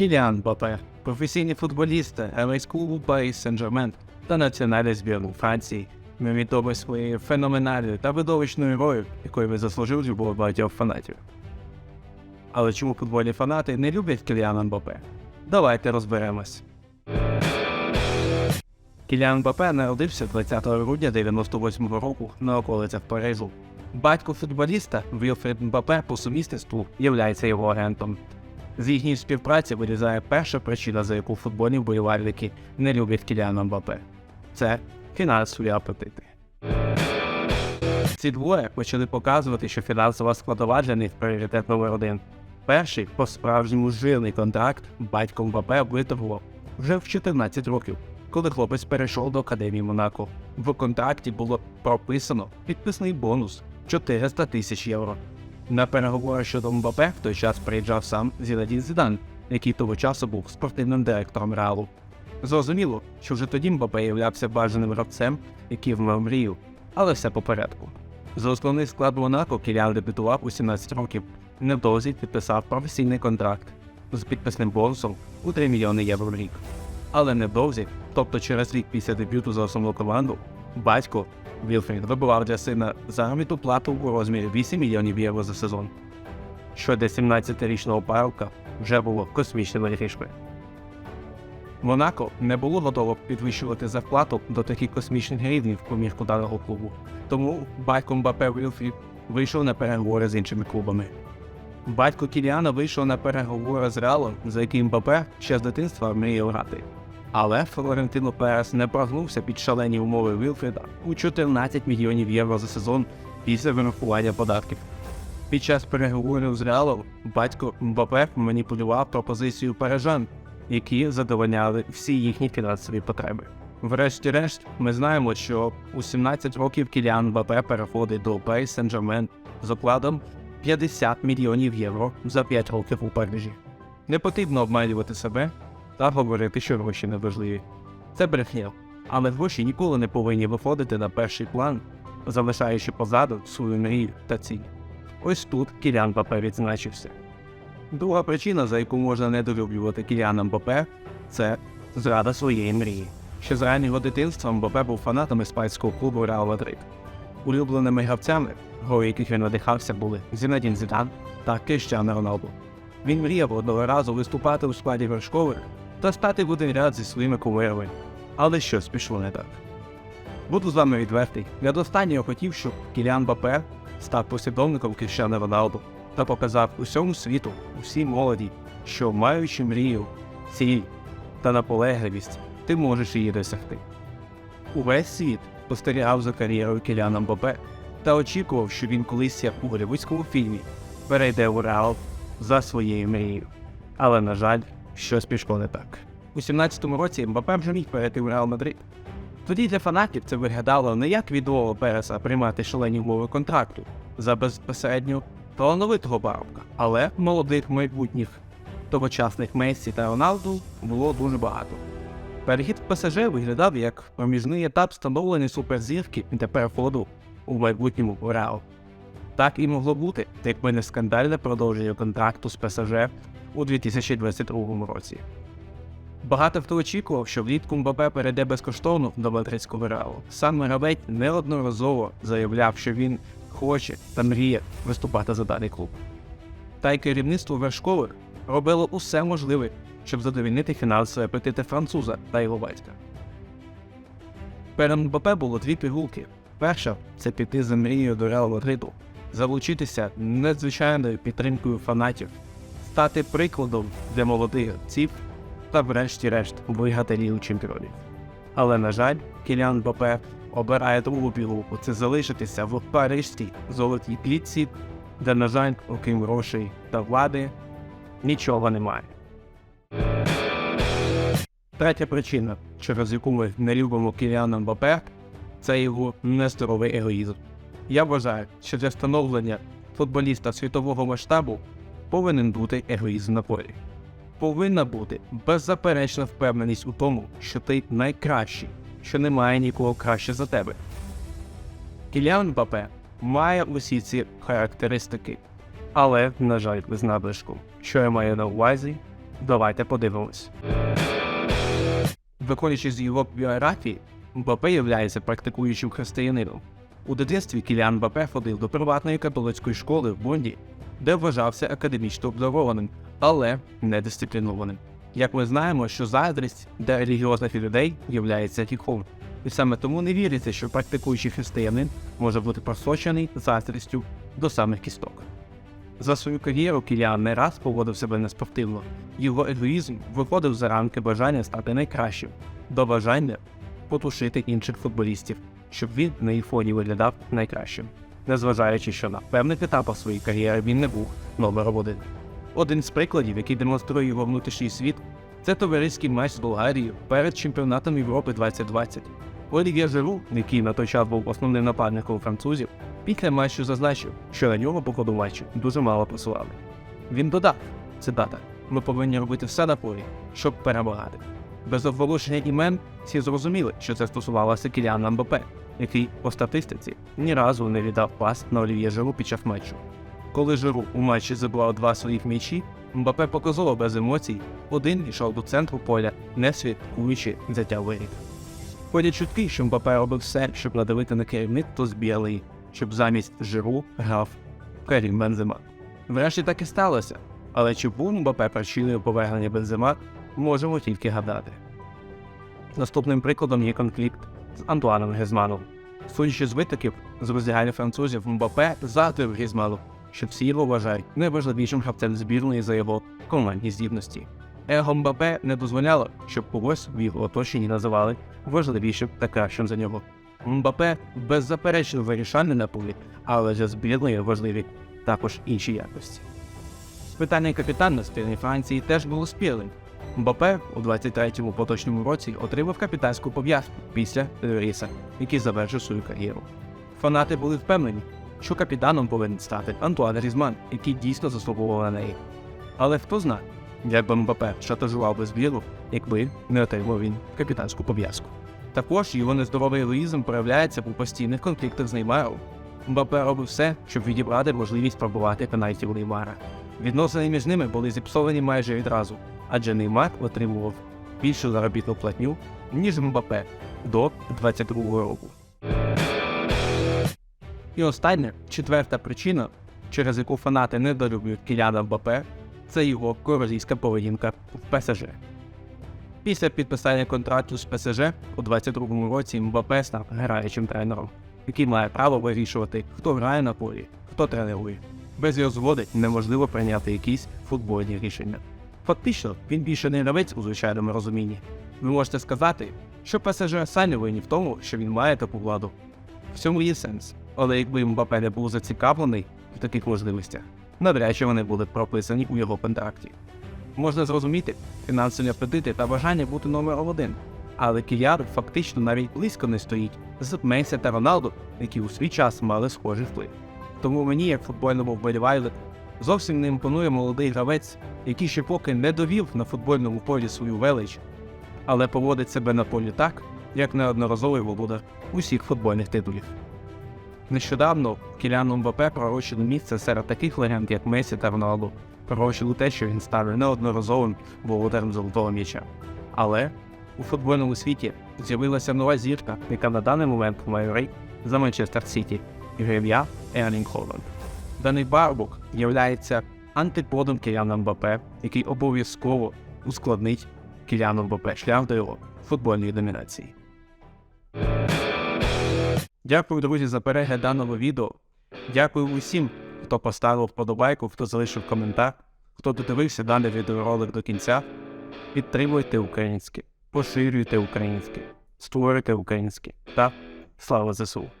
Кіліан Мбаппе, професійний футболіст, гравець клубу Парі Сен-Жермен та національної збірної Франції. Він відомий своєю феноменальною та видовищною ролью, якою він заслужив любов багатьох фанатів. Але чому футбольні фанати не люблять Кіліана Мбаппе? Давайте розберемось. Кіліан Мбаппе народився 20 грудня 98 року на околицях Парижу. Батько футболіста Вілфред Мбаппе по сумісництву являється його агентом. З їхньої співпраці вирізає перша причина, за яку футбольні вболівальники не люблять Кіліана Мбаппе. Це фінансові апетити. Ці двоє почали показувати, що фінансова складова для них пріоритет номер один. Перший по справжньому жирний контракт батько Мбапе витягував вже в 14 років, коли хлопець перейшов до академії Монако. В контракті було прописано підписний бонус 400 тисяч євро. На переговори щодо Мбапе в той час приїжджав сам Зінедін Зідан, який того часу був спортивним директором Реалу. Зрозуміло, що вже тоді Мбапе являвся бажаним гравцем, який вмив мрію, але все по порядку. За основний склад Монако Кіліан дебютував у 17 років. Невдовзі підписав професійний контракт з підписним бонусом у 3 мільйони євро в рік. Але невдовзі, тобто через рік після дебюту за основну команду, батько Вілфрід вибивав для сина заробітну плату у розмірі 8 мільйонів євро за сезон. Що для 17-річного парубка вже було космічними грішми. Монако не було готово підвищувати зарплату до таких космічних рівнів по мірку даного клубу, тому батько Мбапе Вілфрід вийшов на переговори з іншими клубами. Батько Кіліана вийшов на переговори з Реалом, за яким Мбапе ще з дитинства мріяв грати. Але Флорентино Перес не прогнувся під шалені умови Вілфріда у 14 мільйонів євро за сезон після вирахування податків. Під час переговорів з Реалом батько Мбапе маніпулював пропозицію парижан, які задовольняли всі їхні фінансові потреби. Врешті-решт, ми знаємо, що у 17 років Кіліан Мбапе переходить до Парі Сен-Жермен з окладом 50 мільйонів євро за 5 років у Парижі. Не потрібно обманювати себе та говорити, що гроші не важливі. Це брехня, але гроші ніколи не повинні виходити на перший план, залишаючи позаду свою мрію та ціль. Ось тут Кіліан Мбапе відзначився. Друга причина, за яку можна недолюблювати Кіліана Мбапе, це зрада своєї мрії. Ще з раннього дитинства Мбапе був фанатом іспанського клубу Реал Мадрид. Улюбленими гравцями, грою яких він надихався, були Зінедін Зідан та Кріштіану Роналду. Він мріяв одного разу виступати у складі вершкових та стати в один ряд зі своїми кумирами. Але щось пішло не так. Буду з вами відвертий. Я до останнього хотів, щоб Кіліан Бапе став послідовником Кріштіану Роналду та показав усьому світу, усій молоді, що маючи мрію, ціль та наполегливість, ти можеш її досягти. Увесь світ спостерігав за кар'єрою Кіліана Мбапе та очікував, що він колись як у голівудському фільмі перейде у Реал за своєю мрією. Але, на жаль, щось пішло не так. У 17-му році Мбапе вже міг перейти у Реал Мадрид. Тоді для фанатів це виглядало не як відмова Переса приймати шалені умови контракту за безпосередньо талановитого парубка, але молодих майбутніх тогочасних Мессі та Роналду було дуже багато. Перехід в ПСЖ виглядав як проміжний етап становлення суперзірки та переходу у майбутньому Реал. Так і могло бути, якби не скандальне продовження контракту з ПСЖ у 2022 році. Багато хто очікував, що влітку Мбапе перейде безкоштовно до мадридського Реалу. Сам гравець неодноразово заявляв, що він хоче та мріє виступати за даний клуб. Та й керівництво вершкових робило усе можливе, щоб задовільнити фінансові апетити француза та батька. Перед Мбапе було дві пігулки. Перша це піти за мрією до Реал Мадриду, залучитися надзвичайною підтримкою фанатів, стати прикладом для молодих гравців та, врешті-решт, виграти Лігу чемпіонів. Але, на жаль, Кіліан Мбапе обирає другу пігулку це залишитися в парижській золотій клітці, де, на жаль, окрім грошей та влади, нічого немає. Третя причина, через яку ми не любимо Кіліана Мбапе, це його нездоровий егоїзм. Я вважаю, що для встановлення футболіста світового масштабу повинен бути егоїзм на полі. Повинна бути беззаперечна впевненість у тому, що ти найкращий, що немає нікого краще за тебе. Кіліан Мбапе має усі ці характеристики, але, на жаль, з надлишком. Що я маю на увазі? Давайте подивимось. Виходячи з його біографії, Мбапе є практикуючим християнином. У дитинстві Кіліан Мбапе ходив до приватної католицької школи в Бонді, де вважався академічно обдарованим, але недисциплінованим. Як ми знаємо, що заздрість для релігіозних людей є гріхом. І саме тому не віриться, що практикуючий християнин може бути просочений заздрістю до самих кісток. За свою кар'єру Кіліан не раз поводив себе неспортивно. Його егоїзм виходив за рамки бажання стати найкращим, до бажання потушити інших футболістів, щоб він на їх фоні виглядав найкращим, незважаючи, що на певних етапах своєї кар'єри він не був номером один. Один з прикладів, який демонструє його внутрішній світ, це товариський матч з Болгарією перед чемпіонатом Європи 2020. Олів'є Жеру, який на той час був основним нападником французів, після матчу зазначив, що на нього по ходу матчу дуже мало посилали. Він додав, цитата, ми повинні робити все на полі, щоб перемагати. Без оголошення імен всі зрозуміли, що це стосувалося Кіліана Мбапе, який по статистиці ні разу не віддав пас на Олів'є Жеру під час матчу. Коли Жиру у матчі забрав два своїх м'ячі, Мбапе показував без емоцій, один йшов до центру поля, не святкуючи взяття вирік. Ходять чутки, що Мбапе робив все, щоб надавити на керівництво з білої, щоб замість Жиру грав Керім Бензема. Врешті так і сталося, але чи був Мбапе причиною повернення Бензема, можемо тільки гадати. Наступним прикладом є конфлікт з Антуаном Гезманом. Судячи з витоків з роздягання французів Мбапе заявив Гізману, що всі його вважають найважливішим гравцем збірної за його командні здібності. Его Мбапе не дозволяло, щоб когось в його оточенні називали важливішим та кращим за нього. Мбапе беззаперечно вирішальний на полі, але для збірної важливі також інші якості. Питання збірної Франції теж було спірним. Мбапе у 23-му поточному році отримав капітанську пов'язку після Рейса, який завершив свою кар'єру. Фанати були впевнені, що капітаном повинен стати Антуан Різман, який дійсно заслуговував на неї. Але хто знає, як би Мбапе шантажував би збіру, якби не отримав він капітанську пов'язку. Також його нездоровий егоїзм проявляється у постійних конфліктах з Неймаром. Мбапе робив все, щоб відібрати можливість пробувати пенальті у Неймара. Відносини між ними були зіпсовані майже відразу, адже Неймар отримував більшу заробітну платню, ніж Мбапе до 22-го року. І остання, четверта причина, через яку фанати недолюблюють Кіляна Мбапе, це його королівська поведінка в ПСЖ. Після підписання контракту з ПСЖ у 22-му році Мбапе став граючим тренером, який має право вирішувати, хто грає на полі, хто тренує. Без його згоди неможливо прийняти якісь футбольні рішення. Фактично, він більше не гравець у звичайному розумінні. Ви можете сказати, що ПСЖ самі винні в тому, що він має таку владу. В цьому є сенс. Але якби Мбапе не був зацікавлений в таких можливостях, навряд чи вони були прописані у його контракті. Можна зрозуміти фінансові апетити та бажання бути номером один, але Кіяр фактично навіть близько не стоїть з Месі та Роналду, які у свій час мали схожий вплив. Тому мені, як футбольному вболівальнику, зовсім не імпонує молодий гравець, який ще поки не довів на футбольному полі свою велич, але поводить себе на полі так, як неодноразовий володар усіх футбольних титулів. Нещодавно Кіляну Мбапе пророчили місце серед таких легенд, як Месі та Роналду, пророчили те, що він стане неодноразовим володарем золотого м'яча. Але у футбольному світі з'явилася нова зірка, яка на даний момент має рейк за Манчестер Сіті і Ерлінг Холланд. Даний Барбук є антиподом Кіляна Мбапе, який обов'язково ускладнить Кіляну Мбапе шлях до його футбольної домінації. Дякую, друзі, за перегляд даного відео. Дякую усім, хто поставив вподобайку, хто залишив коментар, хто додивився даний відеоролик до кінця. Підтримуйте українське, поширюйте українське, створюйте українське та слава ЗСУ!